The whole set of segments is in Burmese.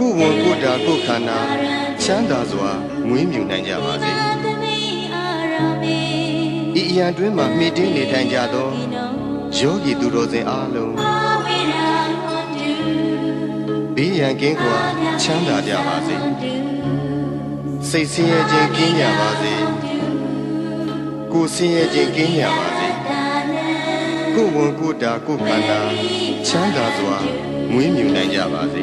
ကိုယ်ဝန်ကိုယ်တာကိုယ်ခန္ဓာချမ်းသာစွာမွေးမြူနိုင်ကြပါစေဤအရန်တွင်မှမှီတင်းနေထိုင်ကြသောယောဂီသူတော်စင်အားလုံးဘေးရန်ကင်းကွာချမ်းသာကြပါစေစိတ်ဆင်းရဲခြင်းကင်းကြပါစေကိုယ်ဆင်းရဲခြင်းကင်းကြပါစေကိုယ်ဝန်ကိုယ်တာကိုယ်ခန္ဓာချမ်းသာစွာမွေးမြူနိုင်ကြပါစေ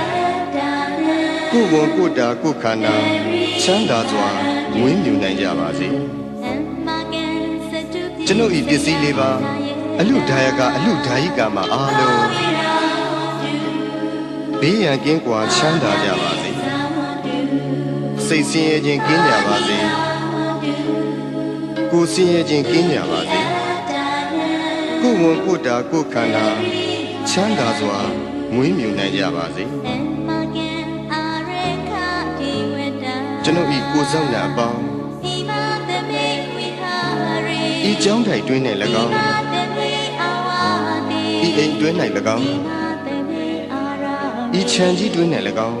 ကိုယ်ဝန်ကိုယ်တာကိုယ်ခန္ဓာချမ်းသာစွာမွေးမြူနိုင်ကြပါစေကျွန်ုပ်ဤပစ္စည်းလေးပါအလူဒါယကအလူဒါယိကာမအားလုံးဘေးရန်ကင်းကွာချမ်းသာကြပါစေစိတ်ဆင်းရဲခြင်းကင်းကြပါစေကိုယ်ဆင်းရဲခြင်းကင်းကြပါစေကိုယ်ဝန်ကိုယ်တာကိုယ်ခန္ဓာချမ်းသာစွာမွေးမြူနိုင်ကြပါစေ ကျွန်ုပ်ဤကိုဆောင်ရာအပေါင်းဤကျောင်းတိုင်တွင်း၌၎င်းဤအိမ်တွင်း၌၎င်းဤခြံကြီးတွင်း၌၎င်း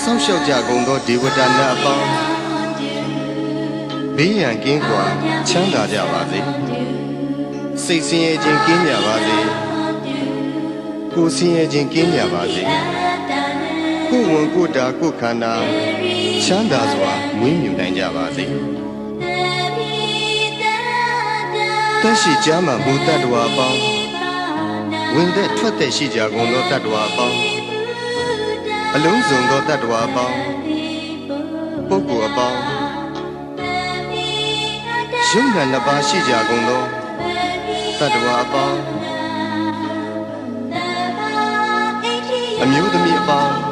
ဆောက်ရှောက်ကြကုန်သောဒေဝတာနာအပေါင်းဘေးရန်ကင်းကွာချမ်းသာကြပါစေစိတ်ဆင်းရဲခြင်းကင်းကြပါစေကိုယ်ဆင်းရဲခြင်းကင်းကြပါစေ ကိုယ်ဝန်ကိုယ်တာကိုယ်ခန္ဓာချမ်းသာစွာမွေးမြူနိုင်ကြပါစေတက်ရှိကြမှာမူတတ္တဝါပေါင်းဝင်သက်ထွက်သက်ရှိကြကုန်သောတတ္တဝါပေါင်းအလုံးစုံသောတတ္တဝါပေါင်းပုဂ္ဂိုလ်အပေါင်းယုံနာနှစ်ပါးရှိကြကုန်သောတတ္တဝါအပေါင်းအမျိုးသမီးအပေါင်း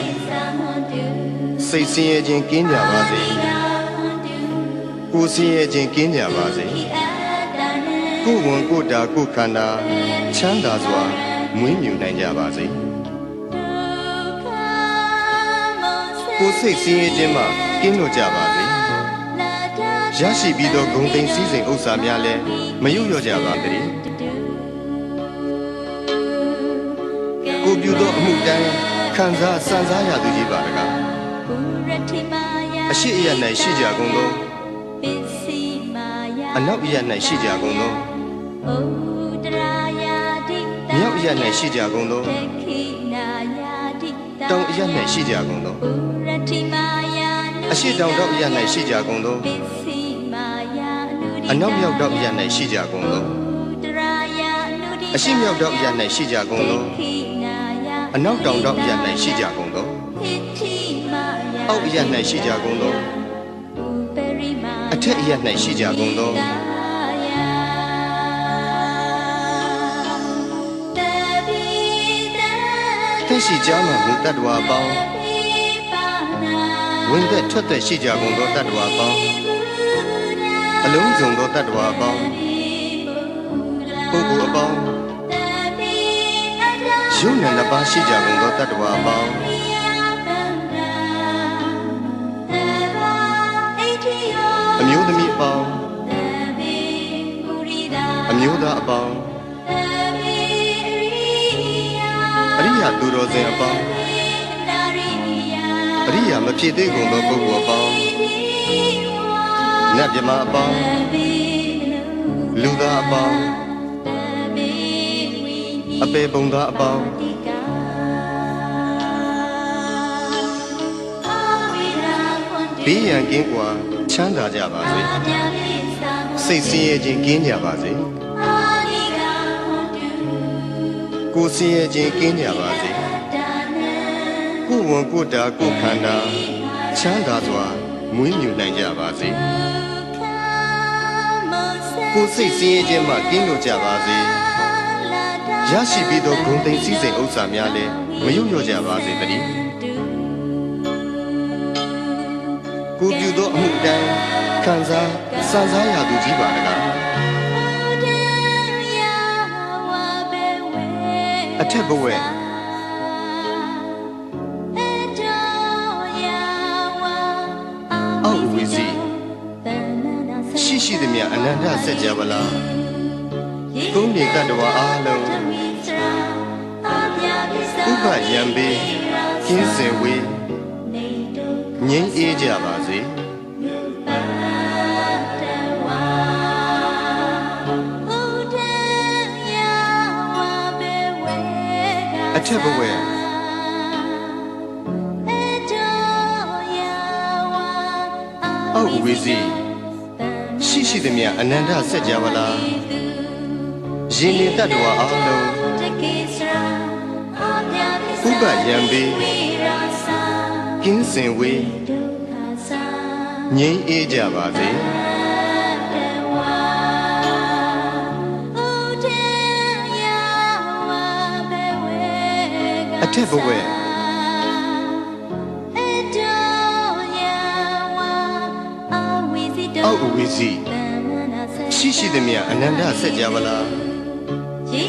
စိတ်ဆင်းရဲခြင်းကင်းကြပါစေကိုယ်ဆင်းရဲခြင်းကင်းကြပါစေကိုယ်ဝန်ကိုယ်တာကိုယ်ခန္ဓာချမ်းသာစွာမွေးမြူနိုင်ကြပါစေကိုယ်စိတ်ဆင်းရဲခြင်းမှကင်းလို့ကြပါစေရရှိပြီးသောဂုံသိမ်းစည်းစိမ်ဥစ္စာများလည်းမယုတ်လျော့ကြပါစေကိုပြုသောအမှုတိုင်းခံစားစံစားရသူကြီးပါတကား အရှိအယ၌ရှိကြကုန်သောအနောက်အယ၌ရှိကြကုန်သောမြောက်အယ၌ရှိကြကုန်သောတောင်အယ၌ရှိကြကုန်သောအရှိတောင်တောက်အယ၌ရှိကြကုန်သောအနောက်မြောက်တောက်အယ၌ရှိကြကုန်သောအရှိမြောက်တောက်အယ၌ရှိကြကုန်သောအနောက်တောင်တောင်အရ၌ရှိကြကုန်သော အောက်အရ၌ရှိကြကုန်သောအထက်အရ၌ရှိကြကုန်သောသက်ရှိကြမှမူတတ္တဝါအပေါင်းဝင်သက်ထွက်သက်ရှိကြကုန်သောတတ္တဝါအပေါင်းအလုံးစုံသောတတ္တဝါအပေါင်းပုဂ္ဂိုလ်အပေါင်းယုံနဲ့နှစ်ပါးရှိကြကုန်သောတတ္တဝါအပေါင်း သမီးအပေါင်းအမျိုးသားအပေါင်းအရိယာသူတော်စင်အပေါင်းအရိယာမဖြစ်သေးကုန်သောပုဂ္ဂိုလ်အပေါင်းနတ်မြမအပေါင်းလူသားအပေါင်းအပေပုံသားအပေါင်း ဘေးရန်ကင်းကွာချမ်းသာကြပါစေစိတ်ဆင်းရဲခြင်းကင်းကြပါစေကိုယ်ဆင်းရဲခြင်းကင်းကြပါစေကိုယ်ဝန်ကိုယ်တာကိုယ်ခန္ဓာချမ်းသာစွာမွေးမြူနိုင်ကြပါစေကိုယ်စိတ်ဆင်းရဲခြင်းမှကင်းလို့ကြပါစေရရှိပြီးသောဂုဏ်သိမ်းစည်းစိမ်ဥစ္စာများလည်းမယုံညွတ်ကြပါစေတည်း ကိုပြုသောအမှုတိုင်းခံစားစံစားရသူကြီးပါတကားအထက်ဘဝအောက်ဝီစီရှိရှိသမျှအနန္တစัจ java လာသုံးနေတတ္တဝါအားလုံးဥပယံပေကင်းစင်ဝေးငြိမ်းအေးကြပါ စေအထက်ဘဝအောက်ဝီစီရှိရှိသမျှအနန္တစัจ java လာရင်နေတတ္တဝါအားလုံးဥပယံပေကင်းစင်ဝေး ငြိမ်းအေးကြပါစေအထက်ဘဝအောက်ဝီစီရှိရှိသမျှအနန္တစัจ java လာ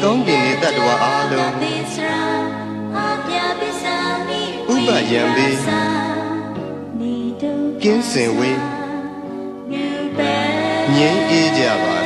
ကောင်းကင်နေတတ္တဝါအားလုံးဥပယံပေ ကင်းစင်ဝေးငြိမ်းအေးကြပါ